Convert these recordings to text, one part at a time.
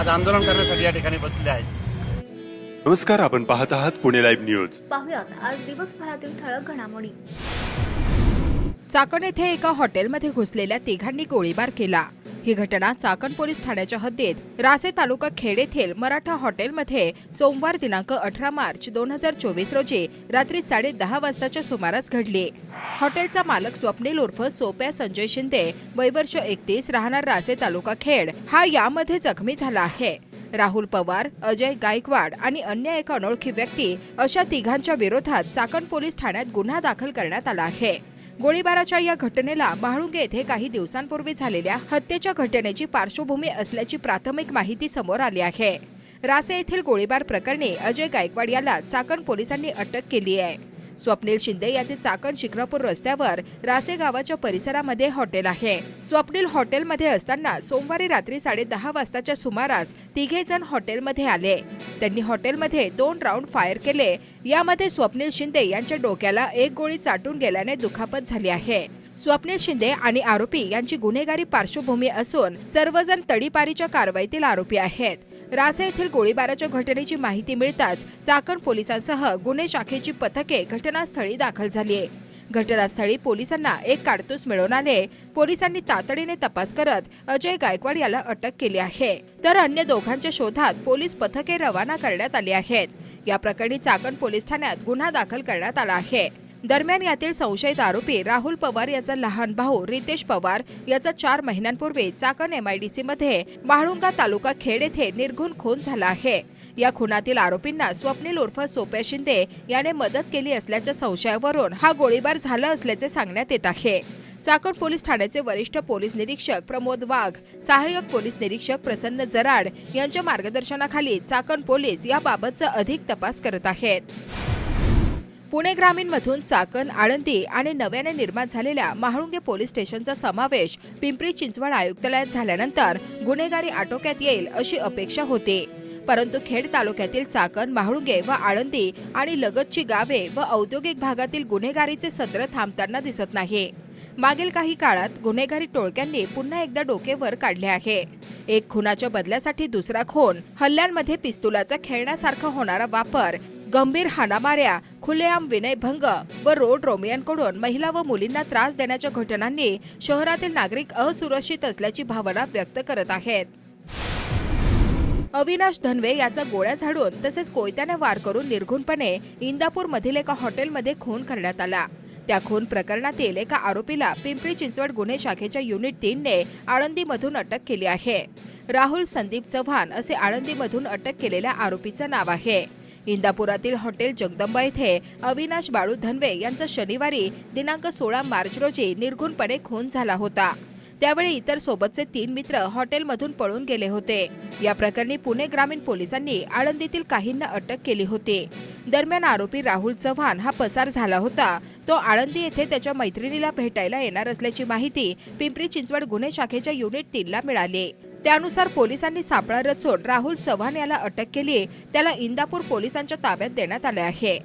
आज आंदोलन करण्यासाठी या ठिकाणी बसले आहेत. नमस्कार आपण पाहत आहात पुणे लाईव्ह न्यूज. पाहुयात आज दिवसभरातील ठळक घडामोडी. चाकण येथे एका हॉटेलमध्ये घुसलेल्या तिघांनी गोळीबार केला. ही घटना चाकण पोलीस ठाण्याच्या हद्दीत रासे तालुका खेड येथील मराठा हॉटेलमध्ये सोमवार दिनांक अठरा मार्च दोन हजार चोवीस रोजी रात्री साडे दहा वाजताच्या सुमारास घडली. हॉटेलचा मालक स्वप्नील उर्फ सोप्या संजय शिंदे वैवर्ष एकतीस राहणार रासे तालुका खेड हा यामध्ये जखमी झाला आहे. राहुल पवार अजय गायकवाड आणि अन्य एक अनोळखी व्यक्ती अशा तिघांच्या विरोधात चाकण पोलीस ठाण्यात गुन्हा दाखल करण्यात आला आहे. गोळीबाराच्या या घटनेला म्हाळुंगे येथे काही दिवसांपूर्वी झालेल्या हत्येच्या घटनेची पार्श्वभूमी असल्याची प्राथमिक माहिती समोर आली आहे. रासे येथील गोळीबार प्रकरणी अजय गायकवाड याला चाकण पोलिसांनी अटक केली आहे. स्वप्नील शिंदे याचे चाकण शिक्रापूर रस्त्यावर रासे गावाच्या परिसरामध्ये हॉटेल आहे. स्वप्नील हॉटेलमध्ये असताना सोमवारी रात्री साडे दहा वाजताच्या सुमारास तिघे जण हॉटेलमध्ये आले. त्यांनी हॉटेलमध्ये दोन राऊंड फायर केले. यामध्ये स्वप्नील शिंदे यांच्या डोक्याला एक गोळी चाटून गेल्याने दुखापत झाली आहे. स्वप्नील शिंदे आणि आरोपी यांची गुन्हेगारी पार्श्वभूमी असून सर्वजण तडीपारीच्या कारवाईतील आरोपी आहेत. रासे येथील गोळीबाराच्या घटनेची माहिती मिळताच चाकण पोलिसांसह गुन्हे शाखेची पथके घटनास्थळी दाखल झाली आहे. घटनास्थळी पोलिसांना एक काडतूस मिळवून आले पोलिसांनी तातडीने तपास करत अजय गायकवाड याला अटक केली आहे. तर अन्य दोघांच्या शोधात पोलीस पथके रवाना करण्यात आली आहेत. या प्रकरणी चाकण पोलीस ठाण्यात गुन्हा दाखल करण्यात आला आहे. दरम्यान यातील संशयित आरोपी राहुल पवार याचा लहान भाऊ रितेश पवार याचा चार महिन्यांपूर्वी चाकण एमआयडीसी मध्ये बाळुंगा तालुका खेड येथे निर्घुण खून झाला आहे. या खुनातील आरोपींना स्वप्नील उर्फ सोप्या शिंदे याने मदत केली असल्याच्या संशयावरून हा गोळीबार झाला असल्याचे सांगण्यात येत आहे. चाकण पोलीस ठाण्याचे वरिष्ठ पोलीस निरीक्षक प्रमोद वाघ सहाय्यक पोलीस निरीक्षक प्रसन्न जराड यांच्या मार्गदर्शनाखाली चाकण पोलीस याबाबतचा अधिक तपास करत आहेत. पुणे ग्रामीणमधून चाकण आळंदी आणि नव्याने निर्माण झालेल्या महाळुंगे पोलीस स्टेशनचा समावेश पिंपरी चिंचवड आयुक्तालयात झाल्यानंतर गुन्हेगारी आटोक्यात येईल अशी अपेक्षा होती. परंतु खेड तालुक्यातील चाकण महाळुंगे व आळंदी आणि लगतची गावे व औद्योगिक भागातील गुन्हेगारीचे सत्र थांबताना दिसत नाही. मागील काही काळात गुन्हेगारी टोळक्यांनी पुन्हा एकदा डोके वर काढले आहे. एक खुनाच्या बदल्यासाठी दुसरा खून हल्ल्यांमध्ये पिस्तुलाचा खेळण्यासारखा होणारा वापर गंभीर हाणामाऱ्या खुलेआम विनयभंग व रोड रोमियांकडून महिला व मुलींना त्रास देण्याच्या घटनांनी शहरातील नागरिक असुरक्षित असल्याची भावना व्यक्त करत आहेत. अविनाश धनवे याचा गोळ्या झाडून तसेच कोयत्याने वार करून निर्घुणपणे इंदापूर मधील एका हॉटेलमध्ये खून करण्यात आला. त्या खून प्रकरणातील एका आरोपीला पिंपरी चिंचवड गुन्हे शाखेच्या युनिट तीनने आळंदीमधून अटक केली आहे. राहुल संदीप चव्हाण असे आळंदीमधून अटक केलेल्या आरोपीचं नाव आहे. इंदापुरातील हॉटेल जगदंबा येथे अविनाश बाळू धनवे यांचा शनिवारी दिनांक सोळा मार्च रोजी निर्घुणपणे खून झाला होता. त्यावेळी इतर सोबतचे तीन मित्र हॉटेलमधून पळून गेले होते. या प्रकरणी पुणे ग्रामीण पोलिसांनी आळंदीतील काहींना अटक केली होती. दरम्यान आरोपी राहुल चव्हाण हा पसार झाला होता. तो आळंदी येथे त्याच्या मैत्रिणीला भेटायला येणार असल्याची माहिती पिंपरी चिंचवड गुन्हे शाखेच्या युनिट तीनला मिळाली. त्यानुसार पोलिसांनी सापळा रचून राहुल चव्हाण याला अटक केली त्याला इंदापूर पोलिसांच्या ताब्यात देण्यात आले आहे.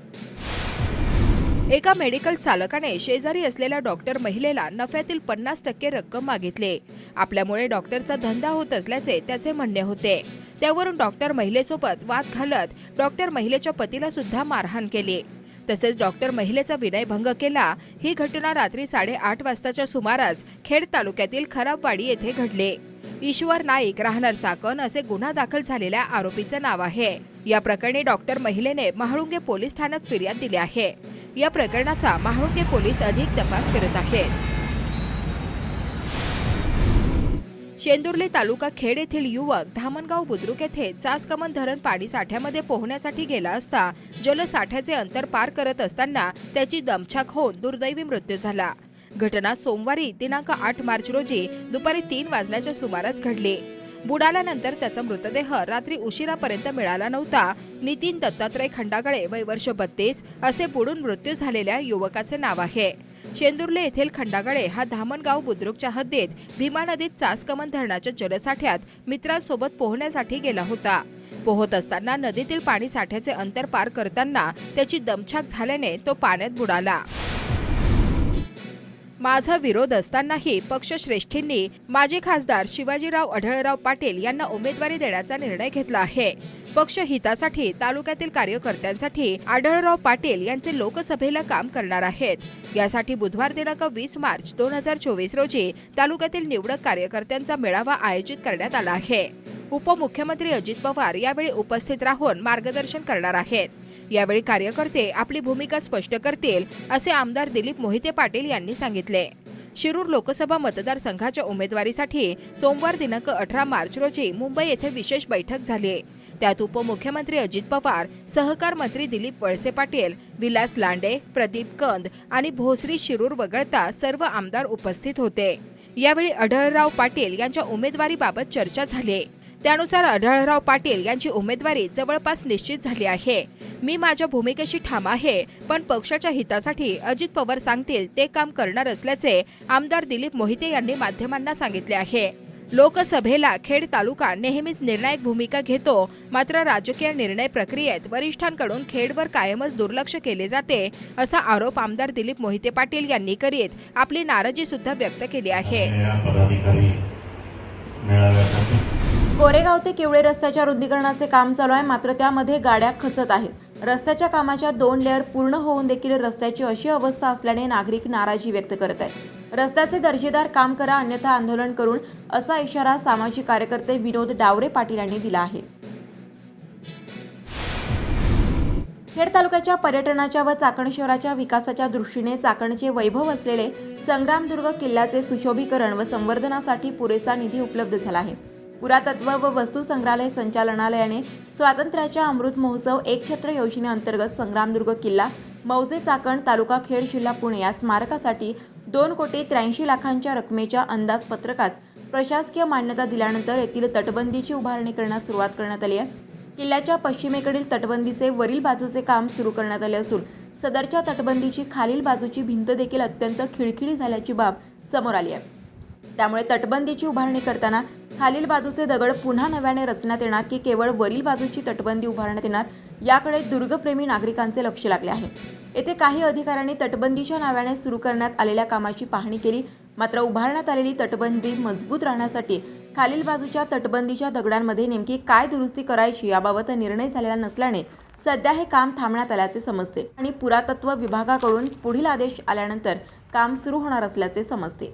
एका मेडिकल चालकाने शेजारी असलेल्या डॉक्टर महिलेला नफ्यातील पन्नास टक्के रक्कम मागितली. आपल्यामुळे डॉक्टरचा धंदा होत असल्याचे त्याचे म्हणणे होते. त्यावरून डॉक्टर महिलेसोबत वाद घालत डॉक्टर महिलेच्या पतीला सुद्धा मारहाण केली. तसेच डॉक्टर महिलेचा विनयभंग केला. ही घटना रात्री साडेआठ वाजताच्या सुमारास खेड तालुक्यातील खराबवाडी येथे घडले. ईश्वर नाईक राहणार चाकण असे गुन्हा दाखल झालेल्या आरोपीचं नाव आहे. या प्रकरणी डॉक्टर महिलेने महाळुंगे पोलीस ठाण्यात फिर्याद दिली आहे. या प्रकरणाचा महाळुंगे पोलीस अधिक तपास करत आहेत. शेंदुर्ली तालुका खेड येथील युवक धामणगाव बुद्रुक येथे चासकमन धरण पाणी साठ्यामध्ये पोहण्यासाठी गेला असता जलसाठ्याचे अंतर पार करत असताना त्याची दमछाक होऊन दुर्दैवी मृत्यू झाला. घटना सोमवारी दिनांक आठ मार्च रोजी दुपारी तीन वाजण्याच्या सुमारास घडली. बुडाल्यानंतर त्याचा मृतदेह रात्री उशिरापर्यंत मिळाला नव्हता. नितीन दत्तात्रय खंडागळे वय वर्ष बत्तीस असे बुडून मृत्यू झालेल्या युवकाचे नाव आहे. शेंदुर्ले येथील खंडागळे हा धामणगाव बुद्रुकच्या हद्दीत भीमा नदीत चासकमन धरणाच्या जलसाठ्यात मित्रांसोबत पोहण्यासाठी गेला होता. पोहत असताना नदीतील पाणी साठ्याचे अंतर पार करताना त्याची दमछाक झाल्याने तो पाण्यात बुडाला. माझा विरोध असतानाही पक्षश्रेष्ठींनी माजी खासदार शिवाजीराव आढळराव पाटील यांना उमेदवारी देण्याचा निर्णय घेतला आहे. पक्ष हितासाठी तालुक्यातील कार्यकर्त्यांसाठी आढळराव पाटील यांचे लोकसभेला काम करणार आहेत. यासाठी बुधवार दिनांक वीस मार्च दोन हजार चोवीस रोजी तालुक्यातील निवडक कार्यकर्त्यांचा मेळावा आयोजित करण्यात आला आहे. उपमुख्यमंत्री अजित पवार यावेळी उपस्थित राहून मार्गदर्शन करणार आहेत. यावेळी कार्यकर्ते आपली भूमिका स्पष्ट करतील असे आमदार दिलीप मोहिते पाटील यांनी सांगितले. शिरूर लोकसभा मतदारसंघाच्या उमेदवारीसाठी सोमवार दिनांक अठरा मार्च रोजी मुंबई येथे विशेष बैठक झाली. त्यात उपमुख्यमंत्री अजित पवार सहकार मंत्री दिलीप वळसे पाटील विलास लांडे प्रदीप कंद आणि भोसरी शिरूर वगळता सर्व आमदार उपस्थित होते. यावेळी अढळराव पाटील यांच्या उमेदवारीबाबत चर्चा झाली. त्यानुसार आढळराव पाटील यांची उमेदवारी जवळपास निश्चित झाली आहे. मी माझ्या भूमिकेशी ठाम आहे पण पक्षाच्या हितासाठी अजित पवार सांगतील ते काम करणार असल्याचे आमदार दिलीप मोहिते यांनी माध्यमांना सांगितले आहे. लोकसभेला खेड तालुका नेहमीच निर्णायक भूमिका घेतो. मात्र राजकीय निर्णय प्रक्रियेत वरिष्ठांकडून खेडवर कायमच दुर्लक्ष केले जाते असा आरोप आमदार दिलीप मोहिते पाटील यांनी करीत आपली नाराजी सुद्धा व्यक्त केली आहे. कोरेगाव ते किवळे रस्त्याच्या रुंदीकरणाचे काम चालू आहे मात्र त्यामध्ये गाड्या खचत आहेत. रस्त्याच्या कामाच्या दोन लेअर पूर्ण होऊन देखील रस्त्याची अशी अवस्था असल्याने नागरिक नाराजी व्यक्त करत आहेत. रस्त्याचे दर्जेदार काम करा अन्यथा आंदोलन करून असा इशारा सामाजिक कार्यकर्ते विनोद डावरे पाटील यांनी दिला आहे. खेड तालुक्याच्या पर्यटनाच्या व चाकण शहराच्या विकासाच्या दृष्टीने चाकणचे वैभव असलेले संग्रामदुर्ग किल्ल्याचे सुशोभीकरण व संवर्धनासाठी पुरेसा निधी उपलब्ध झाला आहे. पुरातत्व व वस्तू संग्रहालय संचालनालयाने स्वातंत्र्याच्या अमृत महोत्सव एक छत्र योजनेअंतर्गत संग्रामदुर्ग किल्ला मौजे चाकण तालुका खेड जिल्हा पुणे या स्मारकासाठी दोन कोटी त्र्याऐंशी लाखांच्या रकमेच्या अंदाजपत्रकास प्रशासकीय मान्यता दिल्यानंतर येथील तटबंदीची उभारणी करण्यास सुरुवात करण्यात आली आहे. किल्ल्याच्या पश्चिमेकडील तटबंदीचे वरील बाजूचे काम सुरू करण्यात आले असून सदरच्या तटबंदीची खालील बाजूची भिंत देखील अत्यंत खिळखिळी झाल्याची बाब समोर आली आहे. त्यामुळे तटबंदीची उभारणी करताना खालील बाजूचे दगड पुन्हा नव्याने रचण्यात येणार की केवळ वरील बाजूची तटबंदी उभारण्यात येणार? याकडे दुर्गप्रेमी नागरिकांचे लक्ष लागले आहे. येथे काही अधिकाऱ्यांनी तटबंदीच्या नाव्याने सुरू करण्यात आलेल्या कामाची पाहणी केली. मात्र उभारण्यात आलेली तटबंदी मजबूत राहण्यासाठी खालील बाजूच्या तटबंदीच्या दगडांमध्ये नेमकी काय दुरुस्ती करायची याबाबत निर्णय झालेला नसल्याने सध्या हे काम थांबण्यात आल्याचे समजते आणि पुरातत्व विभागाकडून पुढील आदेश आल्यानंतर काम सुरू होणार असल्याचे समजते.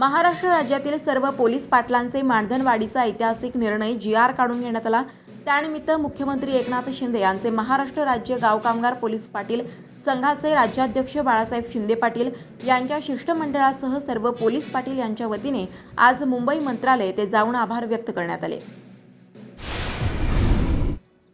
महाराष्ट्र राज्यातील सर्व पोलीस पाटलांचे मानधनवाढीचा ऐतिहासिक निर्णय जी आर काढून घेण्यात आला. त्यानिमित्त मुख्यमंत्री एकनाथ शिंदे यांचे महाराष्ट्र राज्य गाव कामगार पोलीस पाटील संघाचे राज्याध्यक्ष बाळासाहेब शिंदे पाटील यांच्या शिष्टमंडळासह सर्व पोलीस पाटील यांच्या वतीने आज मुंबई मंत्रालय येथे जाऊन आभार व्यक्त करण्यात आले.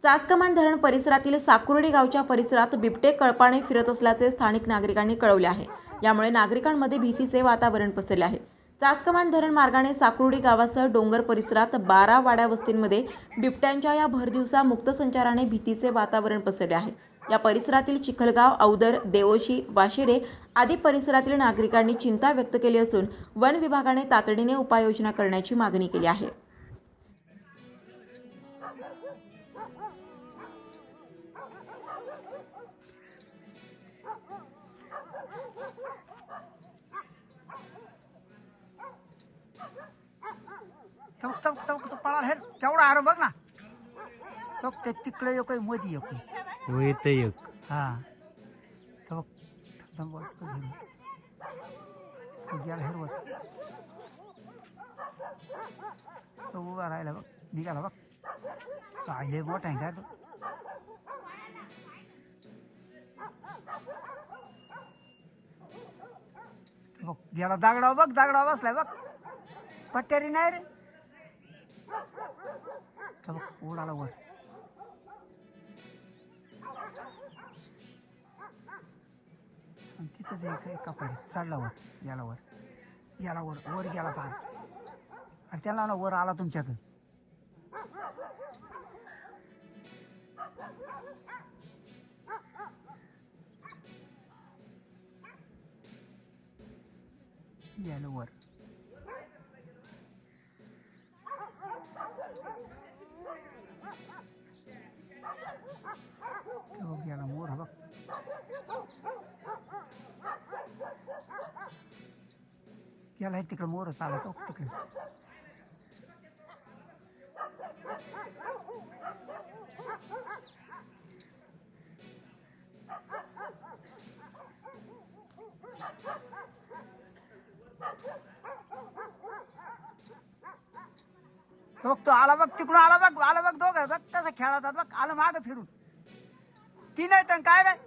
चासकमान धरण परिसरातील साकुर्डी गावच्या परिसरात बिबटे कळपाने फिरत असल्याचे स्थानिक नागरिकांनी कळवले आहे. यामुळे नागरिकांमध्ये भीतीचे वातावरण पसरले आहे. चासकमान धरण मार्गाने साकुर्डी गावासह डोंगर परिसरात बारा वाड्या वस्तींमध्ये बिबट्यांच्या या भरदिवसा मुक्त संचाराने भीतीचे वातावरण पसरले आहे. या परिसरातील चिखलगाव औदर देवोशी वाशिरे आदी परिसरातील नागरिकांनी चिंता व्यक्त केली असून वन विभागाने तातडीने उपाययोजना करण्याची मागणी केली आहे. तो तो तो तो पळा हे तेवढा आरो बघ ना. तो ते तिकडे येऊ काही हो येतं एक हा. तो थांब बघ, तो. तो गेला हेरवर तो उभा राहिला बघ निघाला बघ. काय लय मोठा आहे काय तो? बघ गेला दागडा बघ दागडा बसलाय बघ. पट्ट्यारी नाही रे. चला उडाला वर. तिथंच एक एका पाहिजे चढला वर याला वर. याला वर वर गेला पार आणि त्याला ना वर आला तुमच्याकडे. याला वर. याला तिकडे मोर चालत हो तिकडे बघ तो आला बघ तिकडून आला बघ आला बघ दोघं बघ तसं खेळतात बघ आलं माग फिरून. ती नाही तर काय नाही.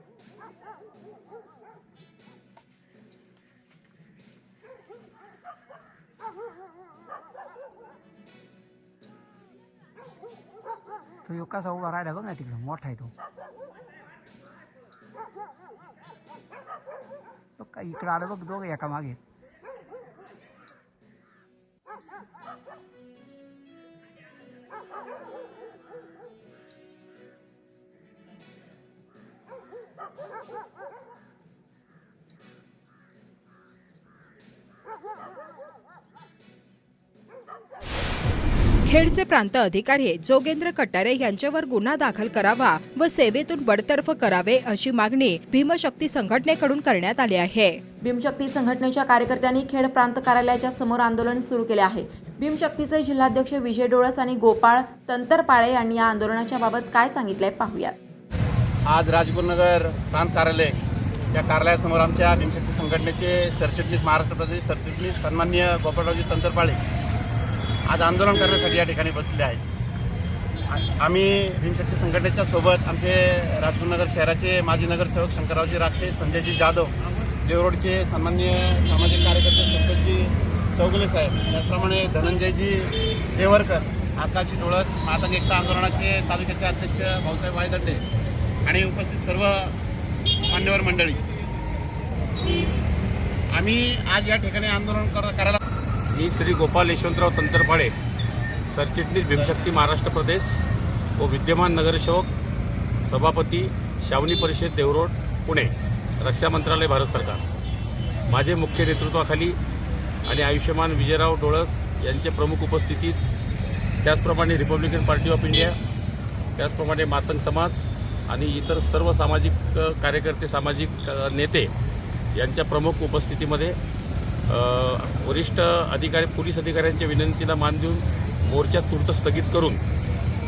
तो ह्यो कसा उभा राहिला बघ ना तिकडं मोठा आहे तो. तो इकडं आलं बघ दोघं एका मागे. खेडचे प्रांत अधिकारी जोगेंद्र कटारे यांच्यावर गुन्हा दाखल करावा व सेवेतून बडतर्फ करावे अशी मागणी भीमशक्ती संघटनेकडून करण्यात आली आहे. भीमशक्ती संघटनेच्या कार्यकर्त्यांनी खेड प्रांत कार्यालयाच्या समोर आंदोलन सुरू केले आहे. भीमशक्तीचे जिल्हाध्यक्ष विजय डोळस आणि गोपाळ तंतरपाळे यांनी या आंदोलनाच्या बाबत काय सांगितलंय पाहूयात. आज राजगुरुनगर प्रांत कार्यालय या कार्यालयासमोर आमच्या भीमशक्ती संघटनेचे सरचिटणीस महाराष्ट्र प्रदेश सरचिटणीस सन्मान्य गोपाळरावजी तंत्रपाळे आज आंदोलन करण्यासाठी या ठिकाणी बसलेले आहेत. आम्ही भीमशक्ती संघटनेच्या सोबत आमचे राजगुरुनगर शहराचे माजी नगरसेवक शंकररावजी राक्षे संजयजी जाधव देवरोडचे सन्मान्य सामाजिक कार्यकर्ते संतजी चौगुले साहेब त्याचप्रमाणे धनंजयजी देवरकर आकाशी डोळत मातंग एकता आंदोलनाचे तालुक्याचे अध्यक्ष भाऊसाहेब वायदड्डे आणि उपस्थित सर्व मान्यवर मंडळी. आम्ही आज या ठिकाणी आंदोलन कर करायला मी श्री गोपाल यशवंतराव तंत्रपाडे सरचिटणीस भीमशक्ती महाराष्ट्र प्रदेश व विद्यमान नगरसेवक सभापती शावनी परिषद देवरोड पुणे रक्षा मंत्रालय भारत सरकार. माझे मुख्य नेतृत्वाखाली आणि आयुष्यमान विजयराव डोळस यांचे प्रमुख उपस्थितीत त्याचप्रमाणे रिपब्लिकन पार्टी ऑफ इंडिया त्याचप्रमाणे मातंग समाज आणि इतर सर्व सामाजिक कार्यकर्ते सामाजिक नेते यांच्या प्रमुख उपस्थितीमध्ये वरिष्ठ अधिकारी पोलीस अधिकाऱ्यांच्या विनंतीला मान देऊन मोर्चा तूर्त स्थगित करून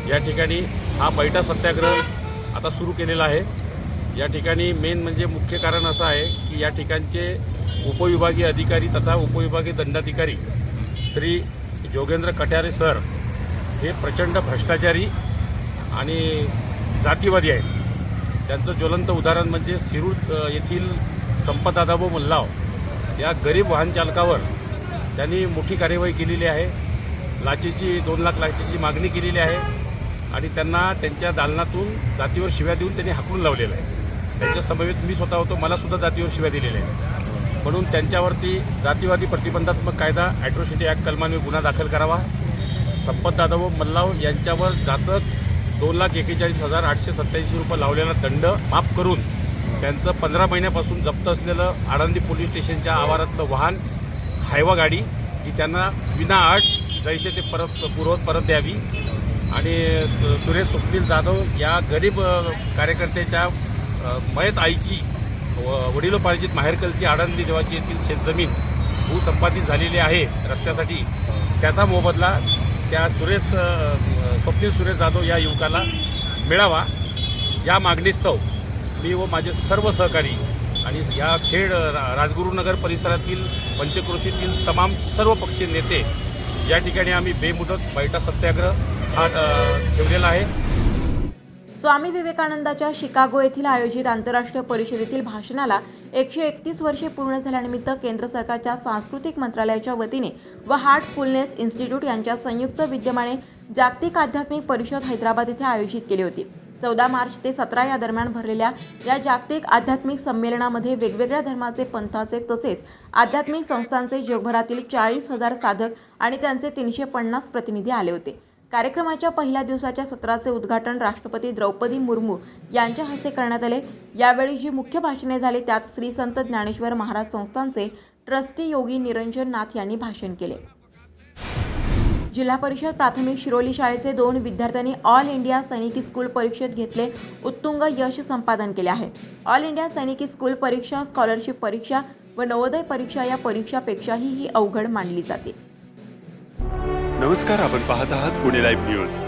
या ठिकाणी हा बैठा सत्याग्रह आता सुरू केलेला आहे. या ठिकाणी मेन म्हणजे मुख्य कारण असं आहे की या ठिकाणचे उपविभागीय अधिकारी तथा उपविभागीय दंडाधिकारी श्री जोगेंद्र कट्यारे सर हे प्रचंड भ्रष्टाचारी आणि जातीवादी आहेत. त्यांचं ज्वलंत उदाहरण म्हणजे सिरूर येथील संपदादाबो मल्लाव या गरीब वाहनचालकावर त्यांनी मोठी कार्यवाही केलेली आहे. लाचेची दोन लाख लाचेची मागणी केलेली आहे आणि त्यांना त्यांच्या दालनातून जातीवर शिव्या देऊन त्यांनी हाकून लावलेलं आहे. त्यांच्या समवेत मी स्वतः होतो मलासुद्धा जातीवर शिव्या दिलेल्या आहेत. म्हणून त्यांच्यावरती जातीवादी प्रतिबंधात्मक कायदा ॲट्रोसिटी ॲक्ट कलमाने गुन्हा दाखल करावा. संपत जाधव व मल्लाव यांच्यावर जाचक दोन लाख एकेचाळीस हजार आठशे सत्याऐंशी रुपये लावलेला दंड माफ करून त्यांचं पंधरा महिन्यापासून जप्त असलेलं आळंदी पोलीस स्टेशनच्या आवारातलं वाहन हायवा गाडी ही त्यांना विनाअट जैसे ते परत पुरवत परत द्यावी. आणि सुरेश सुखनील जाधव या गरीब कार्यकर्त्याच्या मयत आईची व- वडिलोपार्जित माहेरकलची आळंदी देवाची येथील शेतजमीन भूसंपादित झालेली आहे रस्त्यासाठी. त्याचा मोबदला त्या सुरेश स्वप्नील सुरेश जाधव या युवकाला मिळावा. या मागणीस्तव मी व माझे सर्व सहकारी आणि या खेड रा- राजगुरुनगर परिसरातील पंचक्रोशीतील तमाम सर्व पक्षीय नेते या ठिकाणी आम्ही बेमुदत बैठा सत्याग्रह हा ठेवलेला आहे. स्वामी विवेकानंदाच्या शिकागो येथील आयोजित आंतरराष्ट्रीय परिषदेतील भाषणाला एकशे एकतीस वर्षे पूर्ण झाल्यानिमित्त केंद्र सरकारच्या सांस्कृतिक मंत्रालयाच्या वतीने व हार्टफुलनेस इन्स्टिट्यूट यांच्या संयुक्त विद्यमाने जागतिक आध्यात्मिक परिषद हैदराबाद येथे आयोजित केली होती. चौदा मार्च ते सतरा या दरम्यान भरलेल्या या जागतिक आध्यात्मिक संमेलनामध्ये वेगवेगळ्या धर्माचे पंथाचे तसेच आध्यात्मिक संस्थांचे जगभरातील चाळीस हजार साधक आणि त्यांचे तीनशे पन्नास प्रतिनिधी आले होते. कार्यक्रमाच्या पहिल्या दिवसाच्या सत्राचे उद्घाटन राष्ट्रपती द्रौपदी मुर्मू यांच्या हस्ते करण्यात आले. यावेळी जी मुख्य भाषणे झाली त्यात श्री संत ज्ञानेश्वर महाराज संस्थांचे ट्रस्टी योगी निरंजन नाथ यांनी भाषण केले. जिल्हा परिषद प्राथमिक शिरोली शाळेचे दोन विद्यार्थ्यांनी ऑल इंडिया सैनिकी स्कूल परीक्षेत घेतले उत्तुंग यश संपादन केले आहे. ऑल इंडिया सैनिकी स्कूल परीक्षा स्कॉलरशिप परीक्षा व नवोदय परीक्षा या परीक्षापेक्षाही ही अवघड मानली जाते. नमस्कार आपण पाहत आहात पुणे लाईव्ह न्यूज